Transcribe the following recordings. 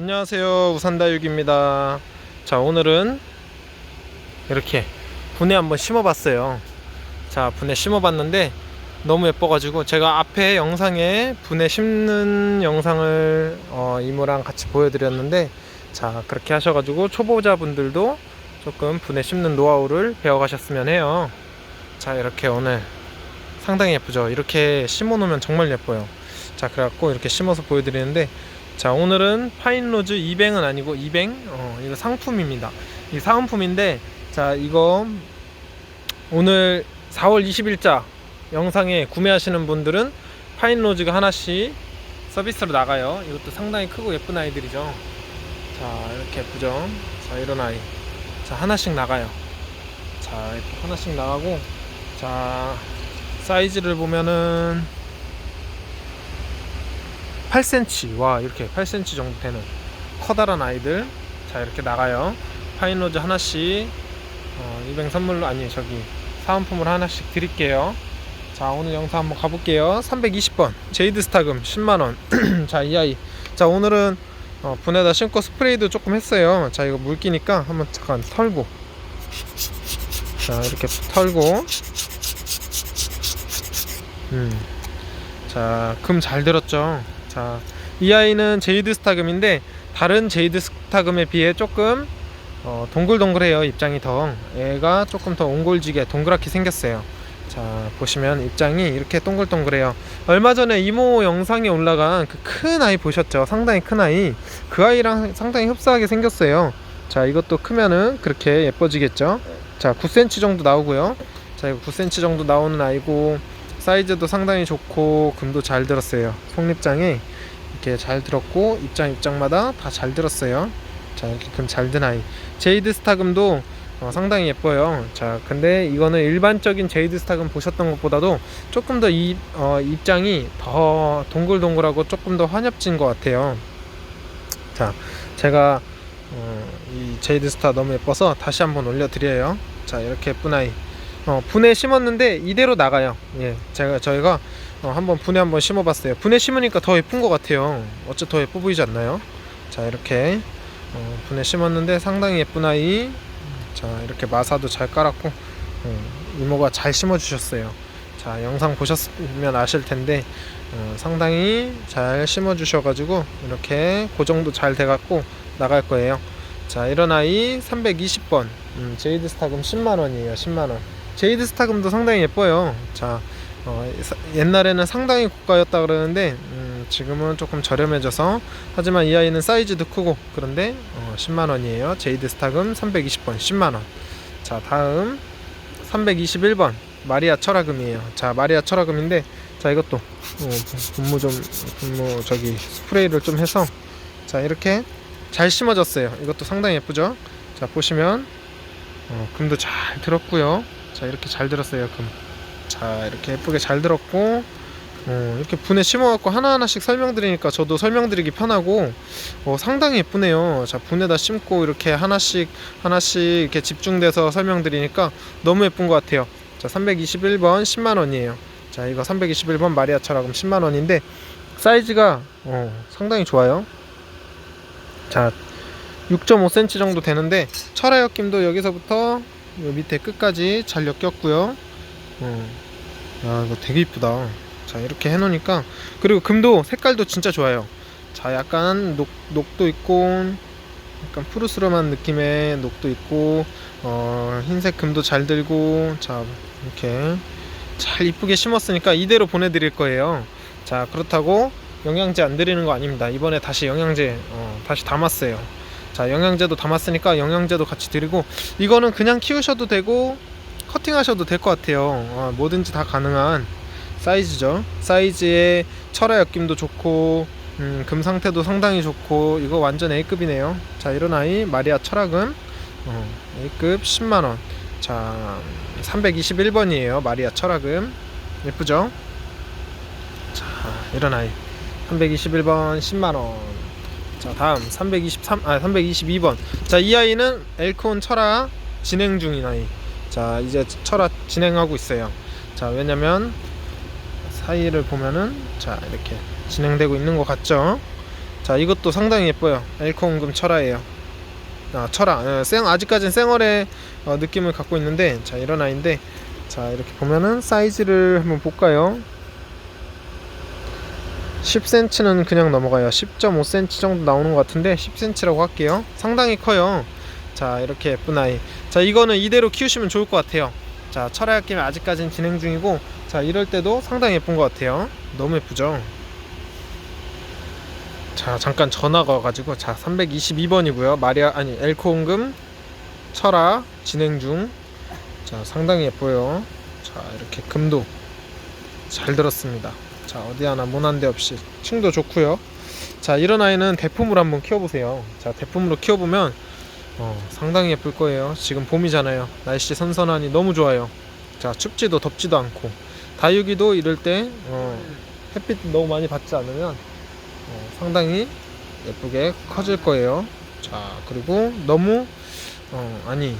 안녕하세요. 우산다육입니다. 자 오늘은 이렇게 분에 한번 심어 봤어요. 자 분에 심어 봤는데 너무 예뻐 가지고 제가 앞에 영상에 분에 심는 영상을 어, 이모랑 같이 보여드렸는데 자 그렇게 하셔 가지고 초보자분들도 조금 분에 심는 노하우를 배워 가셨으면 해요. 자 이렇게 오늘 상당히 예쁘죠? 이렇게 심어 놓으면 정말 예뻐요. 자 그래갖고 이렇게 심어서 보여드리는데 자 오늘은 파인로즈 200은 아니고 200 어, 이거 상품입니다. 이 사은품인데 자 이거 오늘 4월 20일자 영상에 구매하시는 분들은 파인로즈가 하나씩 서비스로 나가요. 이것도 상당히 크고 예쁜 아이들이죠. 자 이렇게 예쁘죠 자 이런 아이. 자 하나씩 나가요. 자 이렇게 하나씩 나가고 자 사이즈를 보면은 8cm 와 이렇게 8cm 정도 되는 커다란 아이들. 자 이렇게 나가요. 파인로즈 하나씩 어, 200 선물로 아니 저기 사은품으로 하나씩 드릴게요. 자 오늘 영상 한번 가볼게요. 320번. 제이드 스타금 10만원. 자 이 아이. 자 오늘은 어, 분에다 심고 스프레이도 조금 했어요. 자 이거 물기니까 한번 잠깐 털고. 자 이렇게 털고. 음. 음자금 잘 들었죠 자, 이 아이는 제이드 스타금인데 다른 제이드 스타금에 비해 조금 어, 동글동글해요 입장이 더. 얘가 조금 더 옹골지게 동그랗게 생겼어요. 자 보시면 입장이 이렇게 동글동글해요. 얼마 전에 이모 영상에 올라간 그 큰 아이 보셨죠? 상당히 큰 아이. 그 아이랑 상당히 흡사하게 생겼어요. 자 이것도 크면은 그렇게 예뻐지겠죠? 자 9cm 정도 나오고요. 자 이거 9cm 정도 나오는 아이고 사이즈도 상당히 좋고 금도 잘 들었어요. 속립장이 이렇게 잘 들었고 입장 입장마다 다 잘 들었어요. 자 이렇게 금 잘 든 아이. 제이드 스타금도 어, 상당히 예뻐요. 자 근데 이거는 일반적인 제이드 스타금 보셨던 것보다도 조금 더 이, 어, 입장이 더 동글동글하고 조금 더 환엽진 것 같아요. 자 제가 어, 이 제이드 스타 너무 예뻐서 다시 한번 올려드려요. 자 이렇게 예쁜 아이 어, 분에 심었는데 이대로 나가요. 예, 제가 저희가 어, 한번 분에 한번 심어봤어요. 분에 심으니까 더 예쁜 것 같아요. 어째 더 예뻐 보이지 않나요? 자 이렇게 어, 분에 심었는데 상당히 예쁜 아이. 자 이렇게 마사도 잘 깔았고 어, 이모가 잘 심어주셨어요. 자 영상 보셨으면 아실 텐데 어, 상당히 잘 심어주셔가지고 이렇게 고정도 잘 돼갖고 나갈 거예요. 자 이런 아이 320번 음, 제이드 스타금 10만원이에요 10만원 제이드 스타금도 상당히 예뻐요. 자, 어, 사- 옛날에는 상당히 고가였다 그러는데 음, 지금은 조금 저렴해져서 하지만 이 아이는 사이즈도 크고 그런데 어, 10만 원이에요. 제이드 스타금 320번 10만 원. 자, 다음 321번 마리아 철화금이에요. 자, 마리아 철화금인데 자 이것도 어, 분무 좀 분무 저기 스프레이를 좀 해서 자 이렇게 잘 심어졌어요. 이것도 상당히 예쁘죠? 자 보시면 어, 금도 잘 들었고요. 자 이렇게 잘 들었어요 금. 자 이렇게 예쁘게 잘 들었고 어, 이렇게 분에 심어갖고 하나하나씩 설명드리니까 저도 설명드리기 편하고 어, 상당히 예쁘네요. 자 분에다 심고 이렇게 하나씩 하나씩 이렇게 집중돼서 설명드리니까 너무 예쁜 것 같아요. 자 321번 10만 원이에요. 자 이거 321번 마리아처럼 10만 원인데 사이즈가 어, 상당히 좋아요. 자 6.5cm 정도 되는데 철화 엮임도 여기서부터 요 밑에 끝까지 잘 엮였고요. 어. 야 이거 되게 이쁘다. 자 이렇게 해놓으니까 그리고 금도 색깔도 진짜 좋아요. 자 약간 녹 녹도 있고 약간 푸르스름한 느낌의 녹도 있고 어, 흰색 금도 잘 들고 자 이렇게 잘 이쁘게 심었으니까 이대로 보내드릴 거예요. 자 그렇다고 영양제 안 드리는 거 아닙니다. 이번에 다시 영양제 어, 다시 담았어요. 자 영양제도 담았으니까 영양제도 같이 드리고 이거는 그냥 키우셔도 되고 커팅하셔도 될 것 같아요. 어, 뭐든지 다 가능한 사이즈죠. 사이즈에 철화 엮임도 좋고 음, 금 상태도 상당히 좋고 이거 완전 A급이네요. 자 이런 아이 마리아 철화금 어, A급 10만원. 자 321번이에요 마리아 철화금 예쁘죠? 자 이런 아이. 321번 10만원 자 다음 323, 아 322번. 자 이 아이는 엘콘 철화 진행 중인 아이. 자 이제 철화 진행하고 있어요. 자 왜냐면 사이를 보면은 자 이렇게 진행되고 있는 것 같죠? 자 이것도 상당히 예뻐요. 엘코온금 철화예요. 아 철화 어, 생 아직까지는 생얼의 어, 느낌을 갖고 있는데 자 이런 아이인데 자 이렇게 보면은 사이즈를 한번 볼까요 10cm는 그냥 넘어가요. 10.5cm 정도 나오는 것 같은데 10cm라고 할게요. 상당히 커요. 자 이렇게 예쁜 아이. 자 이거는 이대로 키우시면 좋을 것 같아요. 자 철화약 김에 아직까지는 진행 중이고 자 이럴 때도 상당히 예쁜 것 같아요. 너무 예쁘죠? 자 잠깐 전화가 와가지고 자 322번이고요. 마리아 아니 엘코온금 철화 진행 중자 상당히 예뻐요. 자 이렇게 금도 잘 들었습니다 자 어디 하나 모난 데 없이 층도 좋고요. 자 이런 아이는 대품으로 한번 키워보세요. 자 대품으로 키워보면 어, 상당히 예쁠 거예요. 지금 봄이잖아요. 날씨 선선하니 너무 좋아요. 자 춥지도 덥지도 않고. 다육이도 이럴 때 어, 햇빛 너무 많이 받지 않으면 어, 상당히 예쁘게 커질 거예요. 자 그리고 너무 어, 아니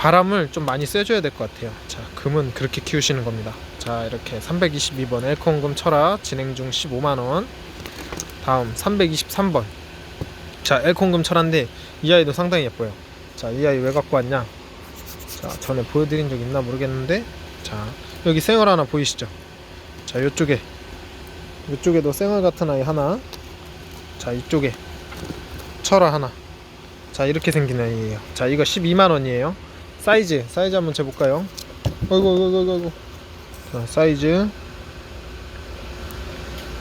바람을 좀 많이 쐬줘야 될 것 같아요. 자 금은 그렇게 키우시는 겁니다. 자 이렇게 322번 엘콘금 철화 진행 중 15만원. 다음 323번. 자 엘콘금 철화인데 이 아이도 상당히 예뻐요. 자 이 아이 왜 갖고 왔냐? 자 전에 보여드린 적 있나 모르겠는데. 자 여기 생얼 하나 보이시죠? 자 요쪽에. 요쪽에도 생얼 같은 아이 하나. 자 이쪽에 철화 하나. 자 이렇게 생긴 아이예요. 자 이거 12만원이에요 사이즈 사이즈 한번 재볼까요? 어이구 어이구 어이구 자 사이즈.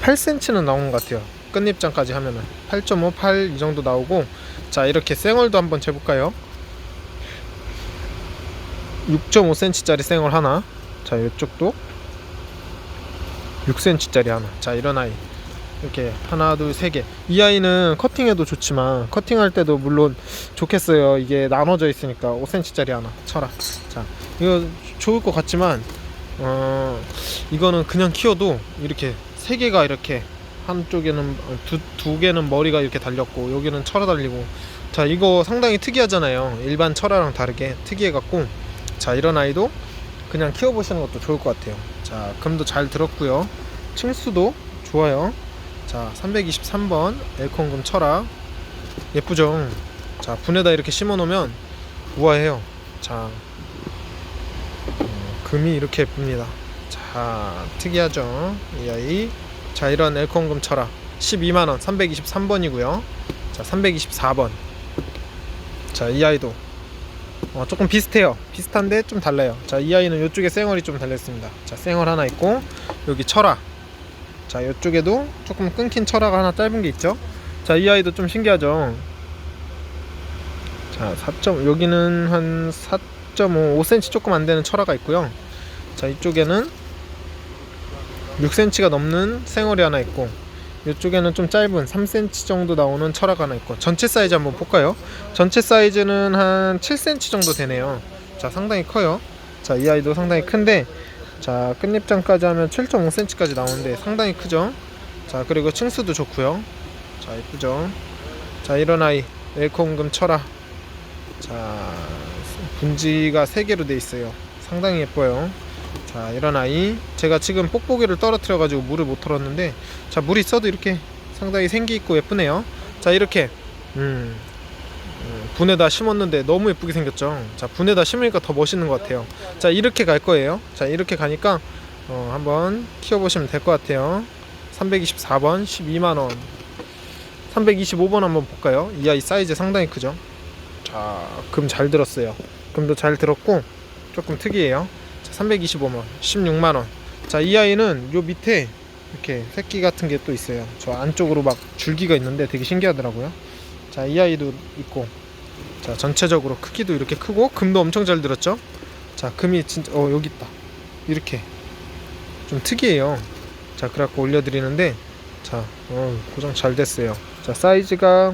8cm는 나오는 것 같아요. 끝잎장까지 하면은. 8.5, 8 이 정도 나오고. 자 이렇게 생얼도 한번 재볼까요? 6.5cm짜리 생얼 하나. 자 이쪽도. 6cm짜리 하나. 자 이런 아이 이렇게 하나 둘 세 개 이 아이는 커팅해도 좋지만 커팅할 때도 물론 좋겠어요. 이게 나눠져 있으니까 5cm짜리 하나 쳐라. 자 이거 좋을 것 같지만 어 이거는 그냥 키워도 이렇게 세 개가 이렇게 한쪽에는 두, 두 개는 머리가 이렇게 달렸고 여기는 철화 달리고. 자 이거 상당히 특이하잖아요. 일반 철화랑 다르게 특이해 갖고. 자 이런 아이도 그냥 키워보시는 것도 좋을 것 같아요. 자 금도 잘 들었고요. 층수도 좋아요 자 323번 엘콘금 철화 예쁘죠? 자 분에다 이렇게 심어 놓으면 우아해요. 자 어, 금이 이렇게 예쁩니다. 자 특이하죠? 이 아이. 자 이런 엘콘금 철화 12만원 323번이고요. 자 324번. 자이 아이도. 어, 조금 비슷해요. 비슷한데 좀 달라요. 자 이 아이는 이쪽에 쌩얼이 좀 달렸습니다. 자 쌩얼 하나 있고 여기 철화 자 이쪽에도 조금 끊긴 철화가 하나 짧은 게 있죠? 자 이 아이도 좀 신기하죠? 자 4점 여기는 한 4.5 5cm 조금 안 되는 철화가 있고요. 자 이쪽에는 6cm가 넘는 생얼이 하나 있고 이쪽에는 좀 짧은 3cm 정도 나오는 철화가 하나 있고 전체 사이즈 한번 볼까요? 전체 사이즈는 한 7cm 정도 되네요. 자 상당히 커요. 자 이 아이도 상당히 큰데 자 끝잎장까지 하면 7.5cm까지 나오는데 상당히 크죠? 자 그리고 층수도 좋고요. 자 이쁘죠? 자 이런 아이 웰컴금 철화 자 분지가 3개로 돼 있어요. 상당히 예뻐요. 자 이런 아이. 제가 지금 뽁뽁이를 떨어뜨려 가지고 물을 못 털었는데 자 물이 있어도 이렇게 상당히 생기 있고 예쁘네요. 자 이렇게. 음, 음, 분에다 심었는데 너무 예쁘게 생겼죠? 자 분에다 심으니까 더 멋있는 것 같아요. 자 이렇게 갈 거예요. 자 이렇게 가니까 어, 한번 키워보시면 될 것 같아요. 324번 12만원. 325번 한번 볼까요? 이 아이 사이즈 상당히 크죠? 자 금 잘 들었어요. 금도 잘 들었고 조금 특이해요. 325만 16만원. 자 이 아이는 요 밑에 이렇게 새끼 같은 게 또 있어요. 저 안쪽으로 막 줄기가 있는데 되게 신기하더라고요 자 이 아이도 있고 자 전체적으로 크기도 이렇게 크고 금도 엄청 잘 들었죠? 자 금이 진짜 어 여기 있다. 이렇게. 좀 특이해요. 자 그래갖고 올려 드리는데 자 어, 고정 잘 됐어요. 자 사이즈가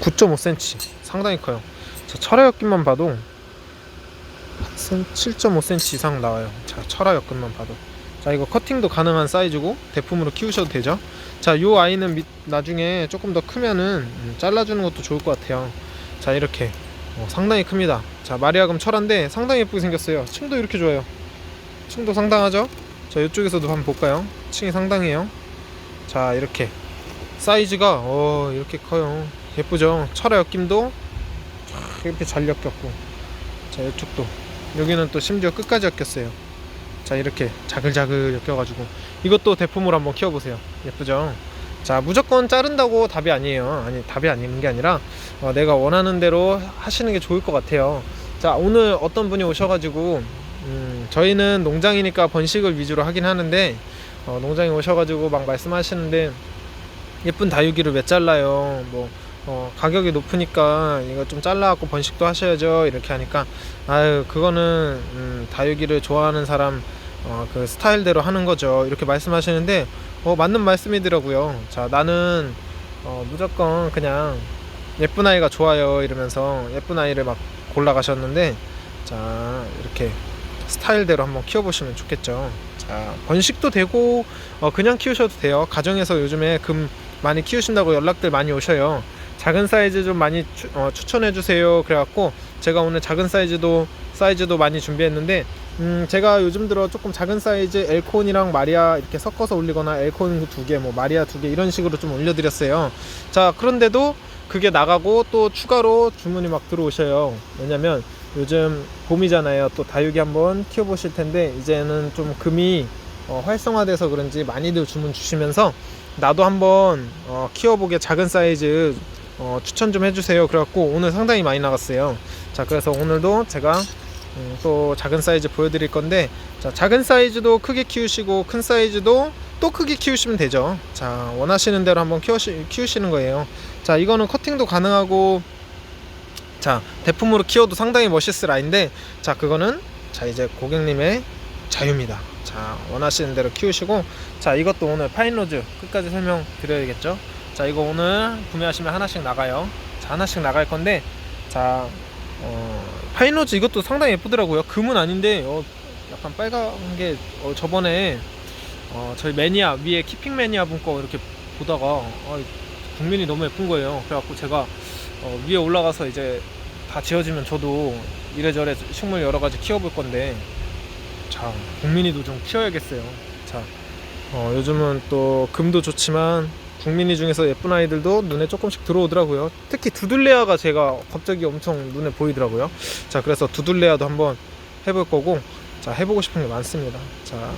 9.5cm 상당히 커요. 자 철화 엮임만 봐도 7.5cm 이상 나와요. 자 철화 엮임만 봐도. 자 이거 커팅도 가능한 사이즈고 대품으로 키우셔도 되죠 자 요 아이는 밑, 나중에 조금 더 크면은 음, 잘라주는 것도 좋을 것 같아요. 자 이렇게. 어, 상당히 큽니다. 자 마리아금 철화인데 상당히 예쁘게 생겼어요. 층도 이렇게 좋아요. 층도 상당하죠? 자 이쪽에서도 한번 볼까요? 층이 상당해요. 자 이렇게. 사이즈가 어 이렇게 커요. 예쁘죠? 철화 엮임도 쫙 이렇게 잘 엮였고. 자 이쪽도. 여기는 또 심지어 끝까지 엮였어요. 자 이렇게 자글자글 엮여가지고 이것도 대품으로 한번 키워보세요. 예쁘죠? 자 무조건 자른다고 답이 아니에요. 아니 답이 아닌 게 아니라 어, 내가 원하는 대로 하시는 게 좋을 것 같아요. 자 오늘 어떤 분이 오셔가지고 음, 저희는 농장이니까 번식을 위주로 하긴 하는데 어, 농장에 오셔가지고 막 말씀하시는데 예쁜 다육이를 왜 잘라요? 뭐 어, 가격이 높으니까 이거 좀 잘라갖고 번식도 하셔야죠. 이렇게 하니까 아유 그거는 음, 다육이를 좋아하는 사람 어, 그 스타일대로 하는 거죠. 이렇게 말씀하시는데 어, 맞는 말씀이더라고요. 자 나는 어, 무조건 그냥 예쁜 아이가 좋아요 이러면서 예쁜 아이를 막 골라가셨는데 자 이렇게 스타일대로 한번 키워보시면 좋겠죠. 자 번식도 되고 어, 그냥 키우셔도 돼요. 가정에서 요즘에 금 많이 키우신다고 연락들 많이 오셔요. 작은 사이즈 좀 많이 추, 어, 추천해 주세요. 그래갖고 제가 오늘 작은 사이즈도 사이즈도 많이 준비했는데 음 제가 요즘 들어 조금 작은 사이즈 엘콘이랑 마리아 이렇게 섞어서 올리거나 엘콘 두 개 뭐 마리아 두 개 이런 식으로 좀 올려드렸어요. 자 그런데도 그게 나가고 또 추가로 주문이 막 들어오셔요. 왜냐면 요즘 봄이잖아요. 또 다육이 한번 키워보실 텐데 이제는 좀 금이 어, 활성화돼서 그런지 많이들 주문 주시면서 나도 한번 어, 키워보게 작은 사이즈 어, 추천 좀 해주세요. 그래갖고 오늘 상당히 많이 나갔어요. 자 그래서 오늘도 제가 음, 또 작은 사이즈 보여드릴 건데 자 작은 사이즈도 크게 키우시고 큰 사이즈도 또 크게 키우시면 되죠. 자 원하시는 대로 한번 키우시, 키우시는 거예요. 자 이거는 커팅도 가능하고 자 대품으로 키워도 상당히 멋있을 라인데 자 그거는 자 이제 고객님의 자유입니다. 자 원하시는 대로 키우시고 자 이것도 오늘 파인로즈 끝까지 설명 드려야겠죠? 자 이거 오늘 구매하시면 하나씩 나가요. 자 하나씩 나갈 건데 자 어, 파인로즈 이것도 상당히 예쁘더라고요. 금은 아닌데 어, 약간 빨간 게 어, 저번에 어, 저희 매니아 위에 키핑 매니아 분 거 이렇게 보다가 어, 국민이 너무 예쁜 거예요. 그래갖고 제가 어, 위에 올라가서 이제 다 지어지면 저도 이래저래 식물 여러 가지 키워볼 건데 자 국민이도 좀 키워야겠어요. 자 어, 요즘은 또 금도 좋지만 국민이 중에서 예쁜 아이들도 눈에 조금씩 들어오더라고요. 특히 두들레아가 제가 갑자기 엄청 눈에 보이더라고요. 자 그래서 두들레아도 한번 해볼 거고 자 해보고 싶은 게 많습니다. 자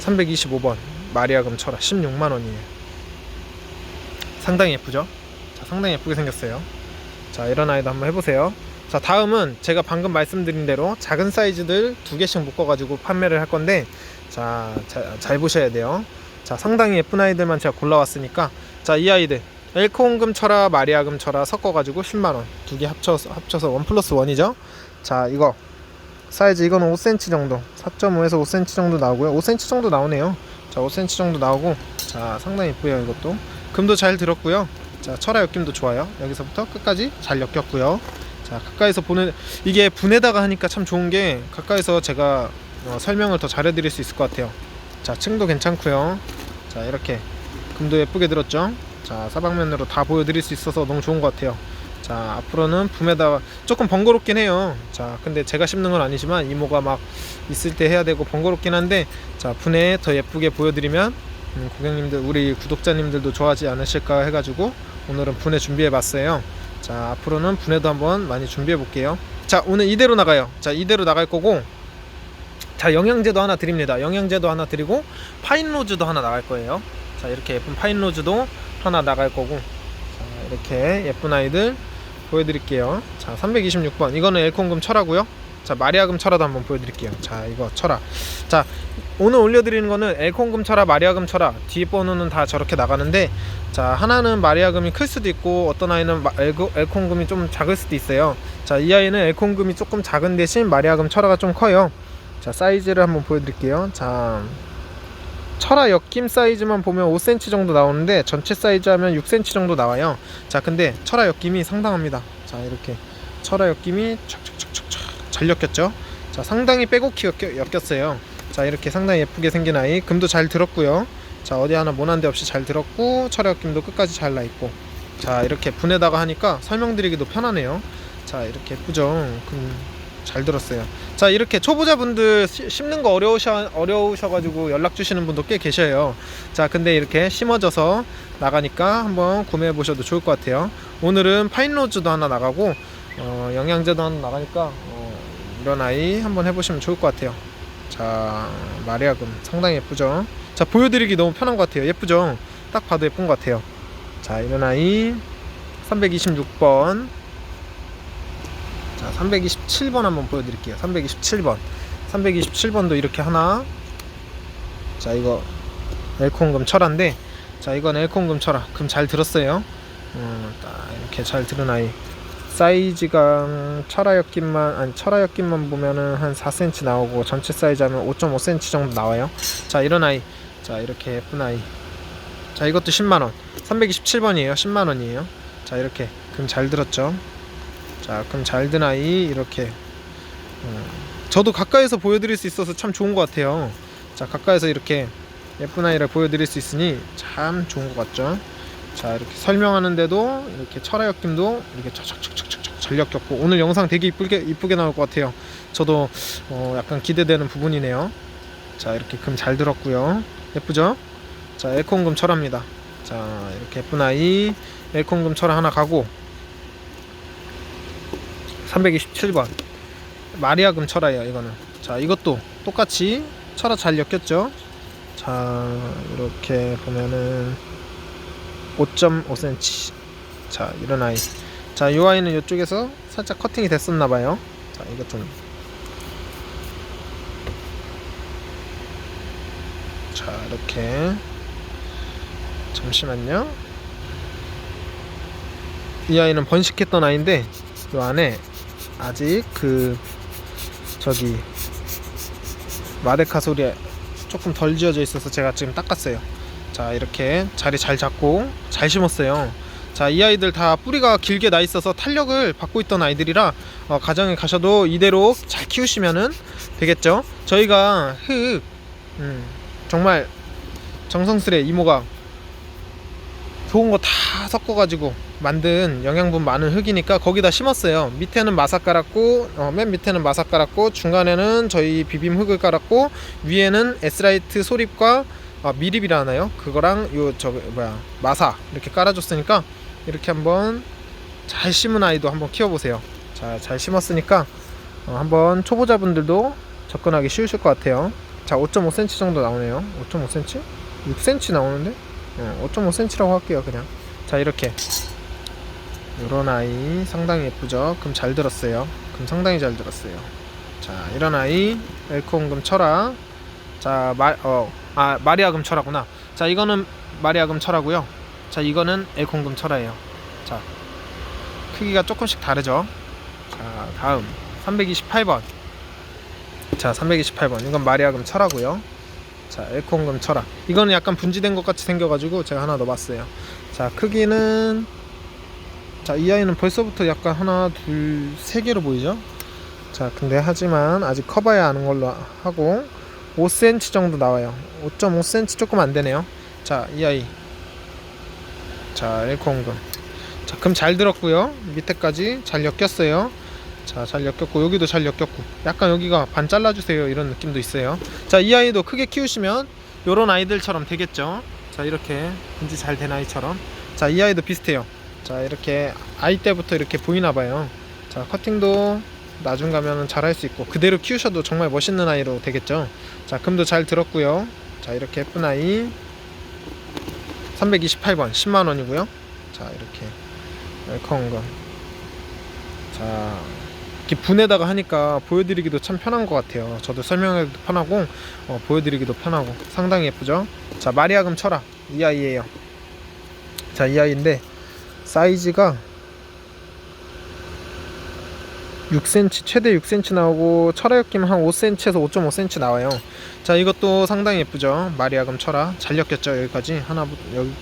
325번 마리아금 철화 16만 원이에요. 상당히 예쁘죠? 자 상당히 예쁘게 생겼어요. 자 이런 아이도 한번 해보세요. 자 다음은 제가 방금 말씀드린 대로 작은 사이즈들 두 개씩 묶어 가지고 판매를 할 건데 자잘 보셔야 돼요 자 상당히 예쁜 아이들만 제가 골라왔으니까. 자 이 아이들. 엘코온금 철화 마리아금 철화 섞어 가지고 10만원. 두 개 합쳐서 합쳐서 원 플러스 원이죠? 자 이거. 사이즈 이거는 5cm 정도. 4.5에서 5cm 정도 나오고요. 5cm 정도 나오네요. 자 5cm 정도 나오고. 자 상당히 예쁘요 이것도. 금도 잘 들었고요. 자 철화 엮임도 좋아요. 여기서부터 끝까지 잘 엮였고요. 자 가까이서 보는 이게 분에다가 하니까 참 좋은 게 가까이서 제가 어, 설명을 더 잘해드릴 수 있을 것 같아요 자 층도 괜찮고요. 자 이렇게 금도 예쁘게 들었죠? 자 사방면으로 다 보여드릴 수 있어서 너무 좋은 것 같아요. 자 앞으로는 붐에다가 조금 번거롭긴 해요. 자 근데 제가 심는 건 아니지만 이모가 막 있을 때 해야 되고 번거롭긴 한데 자 분에 더 예쁘게 보여드리면 음, 고객님들 우리 구독자님들도 좋아하지 않으실까 해가지고 오늘은 분해 준비해 봤어요. 자 앞으로는 분해도 한번 많이 준비해 볼게요. 자 오늘 이대로 나가요. 자 이대로 나갈 거고 자 영양제도 하나 드립니다. 영양제도 하나 드리고 파인로즈도 하나 나갈 거예요. 자 이렇게 예쁜 파인로즈도 하나 나갈 거고. 자 이렇게 예쁜 아이들 보여드릴게요. 자 326번. 이거는 엘콘금 철하고요. 자 마리아금 철화도 한번 보여드릴게요. 자 이거 철화. 자 오늘 올려드리는 거는 엘콘금 철화 마리아금 철화. 뒤에 번호는 다 저렇게 나가는데 자 하나는 마리아금이 클 수도 있고 어떤 아이는 엘콘금이 좀 작을 수도 있어요. 자 이 아이는 엘콘금이 조금 작은 대신 마리아금 철화가 좀 커요 자 사이즈를 한번 보여드릴게요. 자 철화 엮임 사이즈만 보면 5cm 정도 나오는데 전체 사이즈 하면 6cm 정도 나와요. 자 근데 철화 엮임이 상당합니다. 자 이렇게 철화 엮임이 촥촥촥촥촥 잘 엮였죠? 자 상당히 빼곡히 엮여, 였어요자 이렇게 상당히 예쁘게 생긴 아이. 금도 잘 들었고요. 자 어디 하나 모난 데 없이 잘 들었고 철화 엮임도 끝까지 잘 나 있고. 자 이렇게 분에다가 하니까 설명드리기도 편하네요. 자 이렇게 예쁘죠? 금 잘 들었어요. 자 이렇게 초보자분들 시- 심는 거 어려우셔 어려우셔가지고 연락 주시는 분도 꽤 계셔요. 자 근데 이렇게 심어져서 나가니까 한번 구매해 보셔도 좋을 것 같아요. 오늘은 파인로즈도 하나 나가고 어, 영양제도 하나 나가니까 어, 이런 아이 한번 해보시면 좋을 것 같아요. 자 마리아금 상당히 예쁘죠. 자 보여드리기 너무 편한 것 같아요. 예쁘죠? 딱 봐도 예쁜 것 같아요. 자 이런 아이 326번 자 327번 한번 보여드릴게요. 327번. 327번도 이렇게 하나? 자 이거 엘콘금 철화인데 자 이건 엘콘금 철화. 금 잘 들었어요? 음, 딱 이렇게 잘 들은 아이. 사이즈가 철화였긴만 아니 철화였긴만 보면은 한 4cm 나오고 전체 사이즈 하면 5.5cm 정도 나와요. 자 이런 아이. 자 이렇게 예쁜 아이. 자 이것도 10만원. 327번이에요. 10만원이에요. 자 이렇게. 금 잘 들었죠 자금잘든 아이 이렇게. 음, 저도 가까이서 보여드릴 수 있어서 참 좋은 것 같아요. 자 가까이서 이렇게 예쁜 아이를 보여드릴 수 있으니 참 좋은 것 같죠? 자 이렇게 설명하는데도 이렇게 철화역김도 이렇게 척척척척척 잘 엮였고 오늘 영상 되게 이쁘게 이쁘게 나올 것 같아요. 저도 어, 약간 기대되는 부분이네요. 자 이렇게 금 잘 들었고요. 예쁘죠? 자 에콘금 철합니다. 자 이렇게 예쁜 아이 에콘금 철화 하나 가고 327번. 마리아금 철화예요 이거는. 자 이것도 똑같이 철화 잘 엮였죠? 자 이렇게 보면은 5.5cm 자 이런 아이. 자이 아이는 이쪽에서 살짝 커팅이 됐었나봐요. 자좀자 이렇게. 잠시만요. 이 아이는 번식했던 아이인데 이 안에 아직 그 저기 마데카 소리에 조금 덜 지어져 있어서 제가 지금 닦았어요. 자 이렇게 자리 잘 잡고 잘 심었어요. 자 이 아이들 다 뿌리가 길게 나 있어서 탄력을 받고 있던 아이들이라 어, 가정에 가셔도 이대로 잘 키우시면은 되겠죠? 저희가 흙 음, 정말 정성스레 이모가 좋은 거 다 섞어가지고 만든 영양분 많은 흙이니까 거기다 심었어요. 밑에는 마삭 깔았고, 어, 맨 밑에는 마삭 깔았고, 중간에는 저희 비빔 흙을 깔았고, 위에는 에스라이트 소립과 아, 미립이라 하나요? 그거랑 요 저 뭐야 마사 이렇게 깔아줬으니까 이렇게 한번 잘 심은 아이도 한번 키워보세요. 자, 잘 심었으니까 어, 한번 초보자분들도 접근하기 쉬우실 것 같아요. 자, 5.5cm 정도 나오네요. 5.5cm? 6cm 나오는데? 어, 5.5cm라고 할게요, 그냥. 자, 이렇게. 이런 아이 상당히 예쁘죠? 금 잘 들었어요. 금 상당히 잘 들었어요. 자, 이런 아이 엘코온금 철화. 자, 마, 어, 아, 마리아 금 철화구나. 자, 이거는 마리아 금 철화고요. 자, 이거는 엘코온금 철화예요. 자, 크기가 조금씩 다르죠? 자, 다음 328번. 자, 328번. 이건 마리아 금 철화고요. 자, 엘코온금 철화. 이거는 약간 분지된 것 같이 생겨가지고 제가 하나 넣어봤어요. 자, 크기는 자, 이 아이는 벌써부터 약간 하나, 둘, 세 개로 보이죠? 자, 근데 하지만 아직 커봐야 아는 걸로 하고 5cm 정도 나와요. 5.5cm 조금 안 되네요. 자, 이 아이. 자, 엘코온금. 자, 금 잘 들었고요. 밑에까지 잘 엮였어요. 자, 잘 엮였고 여기도 잘 엮였고 약간 여기가 반 잘라주세요 이런 느낌도 있어요. 자, 이 아이도 크게 키우시면 요런 아이들처럼 되겠죠. 자, 이렇게 분지 잘 된 아이처럼. 자, 이 아이도 비슷해요. 자, 이렇게 아이 때부터 이렇게 보이나 봐요. 자, 커팅도 나중 가면은 잘 할 수 있고 그대로 키우셔도 정말 멋있는 아이로 되겠죠. 자, 금도 잘 들었고요. 자, 이렇게 예쁜 아이 328번 10만 원이고요. 자, 이렇게 웰컴 거. 자, 이렇게 분에다가 하니까 보여드리기도 참 편한 것 같아요. 저도 설명하기도 편하고 어, 보여드리기도 편하고 상당히 예쁘죠. 자, 마리아금 철화 이 아이예요. 자, 이 아이인데 사이즈가 6cm 최대 6cm 나오고 철화역김 한 5cm에서 5.5cm 나와요. 자 이것도 상당히 예쁘죠. 마리아금 철화 잘 엮였죠 여기까지 하나부터 여기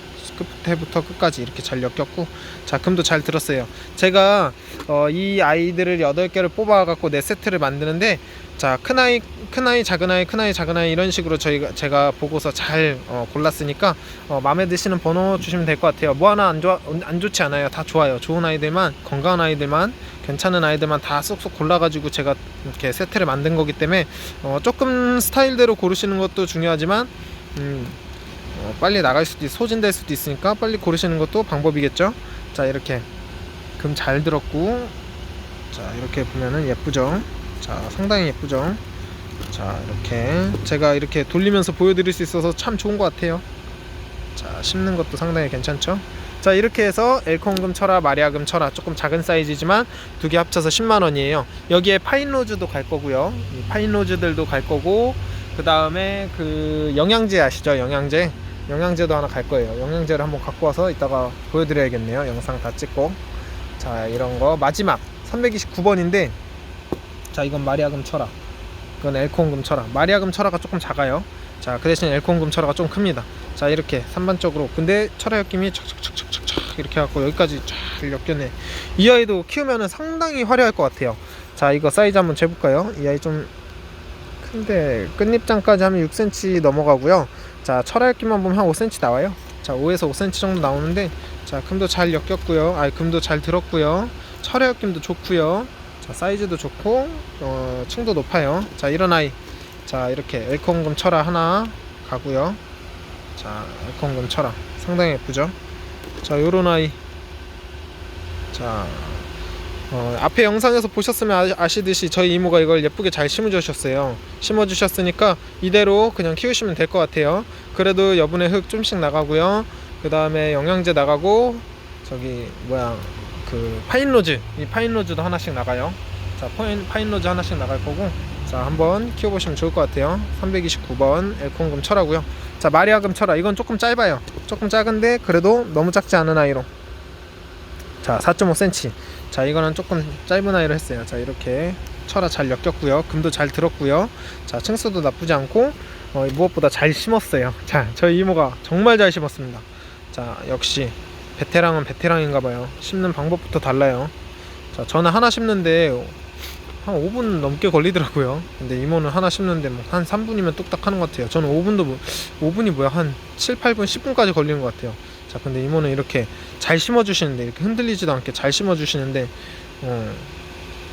끝에부터 끝까지 이렇게 잘 엮였고 자 금도 잘 들었어요. 제가 어, 이 아이들을 8개를 뽑아 갖고 네 세트를 만드는데 자, 큰 아이, 큰 아이, 작은 아이, 큰 아이, 작은 아이 이런 식으로 저희가 제가 보고서 잘 어, 골랐으니까 어, 마음에 드시는 번호 주시면 될 것 같아요. 뭐 하나 안 좋아 안 좋지 않아요. 다 좋아요. 좋은 아이들만 건강한 아이들만 괜찮은 아이들만 다 쏙쏙 골라가지고 제가 이렇게 세트를 만든 거기 때문에 어, 조금 스타일대로 고르시는 것도 중요하지만 음, 어, 빨리 나갈 수도 있, 소진될 수도 있으니까 빨리 고르시는 것도 방법이겠죠. 자 이렇게 금 잘 들었고 자 이렇게 보면은 예쁘죠. 자 상당히 예쁘죠. 자 이렇게 제가 이렇게 돌리면서 보여드릴 수 있어서 참 좋은 것 같아요. 자 심는 것도 상당히 괜찮죠. 자 이렇게 해서 엘콘금 철화, 마리아금 철화 조금 작은 사이즈지만 두 개 합쳐서 10만 원이에요. 여기에 파인 로즈도 갈 거고요. 이 파인 로즈들도 갈 거고 그 다음에 그 영양제 아시죠? 영양제 영양제도 하나 갈 거예요. 영양제를 한번 갖고 와서 이따가 보여드려야겠네요. 영상 다 찍고 자 이런 거 마지막 329번인데 자 이건 마리아금 철화 이건 엘콘금 철화 마리아금 철화가 조금 작아요. 자 그 대신 엘콘금 철화가 좀 큽니다. 자 이렇게 산반적으로 근데 철화 엮임이 척척척척척 이렇게 해갖고 여기까지 쫙 엮였네. 이 아이도 키우면은 상당히 화려할 것 같아요. 자 이거 사이즈 한번 재볼까요? 이 아이 좀 큰데 끝잎장까지 하면 6cm 넘어가고요. 자 철알기만 보면 한 5cm 나와요. 자 5에서 5cm 정도 나오는데 자 금도 잘 엮였고요. 아 금도 잘 들었고요. 철알낌도 좋고요. 자 사이즈도 좋고 어, 층도 높아요. 자 이런 아이 자 이렇게 엘콘금 철화 하나 가고요. 자 엘콘금 철화 상당히 예쁘죠. 자 요런 아이 자 어, 앞에 영상에서 보셨으면 아- 아시듯이 저희 이모가 이걸 예쁘게 잘 심어주셨어요. 심어주셨으니까 이대로 그냥 키우시면 될 것 같아요. 그래도 여분의 흙 좀씩 나가고요. 그 다음에 영양제 나가고 저기 뭐야 그 파인로즈 이 파인로즈도 하나씩 나가요. 자 파인, 파인로즈 하나씩 나갈 거고 자 한번 키워보시면 좋을 것 같아요. 329번 엘콘금 철하고요. 자 마리아금 철화 이건 조금 짧아요. 조금 작은데 그래도 너무 작지 않은 아이로 자 4.5cm 자 이거는 조금 짧은 아이로 했어요. 자 이렇게 철화 잘 엮였고요. 금도 잘 들었고요. 자 층수도 나쁘지 않고 어, 무엇보다 잘 심었어요. 자 저희 이모가 정말 잘 심었습니다. 자 역시 베테랑은 베테랑인가 봐요. 심는 방법부터 달라요. 자 저는 하나 심는데 한 5분 넘게 걸리더라고요. 근데 이모는 하나 심는데 뭐 한 3분이면 뚝딱 하는 것 같아요. 저는 5분도 뭐, 5분이 뭐야? 한 7, 8분, 10분까지 걸리는 것 같아요 자 근데 이모는 이렇게 잘 심어주시는데 이렇게 흔들리지도 않게 잘 심어주시는데 어,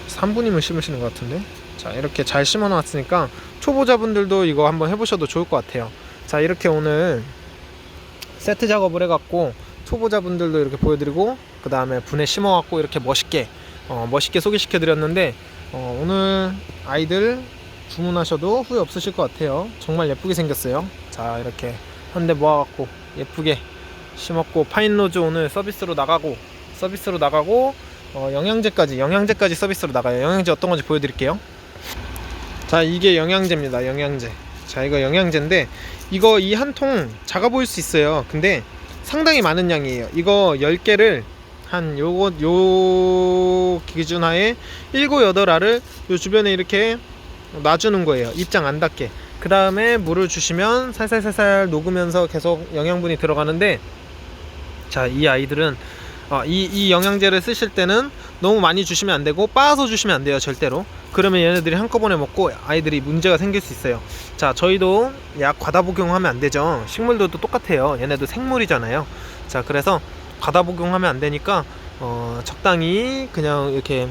3분이면 심으시는 것 같은데? 자 이렇게 잘 심어놨으니까 초보자분들도 이거 한번 해보셔도 좋을 것 같아요. 자 이렇게 오늘 세트 작업을 해갖고 초보자분들도 이렇게 보여드리고 그 다음에 분에 심어갖고 이렇게 멋있게 어, 멋있게 소개시켜 드렸는데 어, 오늘 아이들 주문하셔도 후회 없으실 것 같아요. 정말 예쁘게 생겼어요. 자 이렇게 한 대 모아갖고 예쁘게 심었고 파인로즈 오늘 서비스로 나가고 서비스로 나가고 어, 영양제까지 영양제까지 서비스로 나가요. 영양제 어떤 건지 보여드릴게요. 자 이게 영양제입니다. 영양제. 자 이거 영양제인데 이거 이 한 통 작아 보일 수 있어요. 근데 상당히 많은 양이에요. 이거 10개를 한 요거 요 기준하에 7, 8알을 요 주변에 이렇게 놔주는 거예요. 입장 안 닿게. 그 다음에 물을 주시면 살살살살 녹으면서 계속 영양분이 들어가는데 자, 이 아이들은 어, 이, 이 영양제를 쓰실 때는 너무 많이 주시면 안 되고 빻아서 주시면 안 돼요, 절대로. 그러면 얘네들이 한꺼번에 먹고 아이들이 문제가 생길 수 있어요. 자, 저희도 약 과다 복용하면 안 되죠. 식물들도 똑같아요. 얘네도 생물이잖아요. 자, 그래서 과다 복용하면 안 되니까 어, 적당히 그냥 이렇게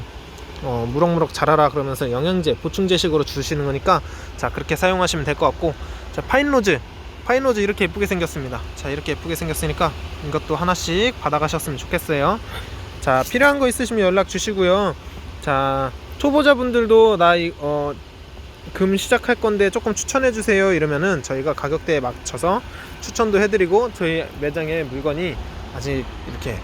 어, 무럭무럭 자라라 그러면서 영양제, 보충제식으로 주시는 거니까 자, 그렇게 사용하시면 될 것 같고 자, 파인로즈 파인로즈 이렇게 예쁘게 생겼습니다. 자 이렇게 예쁘게 생겼으니까 이것도 하나씩 받아가셨으면 좋겠어요. 자 필요한 거 있으시면 연락 주시고요. 자 초보자분들도 나금 어, 시작할 건데 조금 추천해 주세요 이러면은 저희가 가격대에 맞춰서 추천도 해드리고 저희 매장에 물건이 아직 이렇게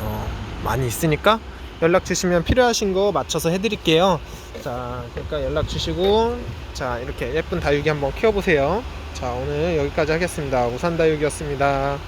어, 많이 있으니까 연락 주시면 필요하신 거 맞춰서 해드릴게요. 자 그러니까 연락 주시고 자 이렇게 예쁜 다육이 한번 키워보세요. 자 오늘 여기까지 하겠습니다 우산 다육이었습니다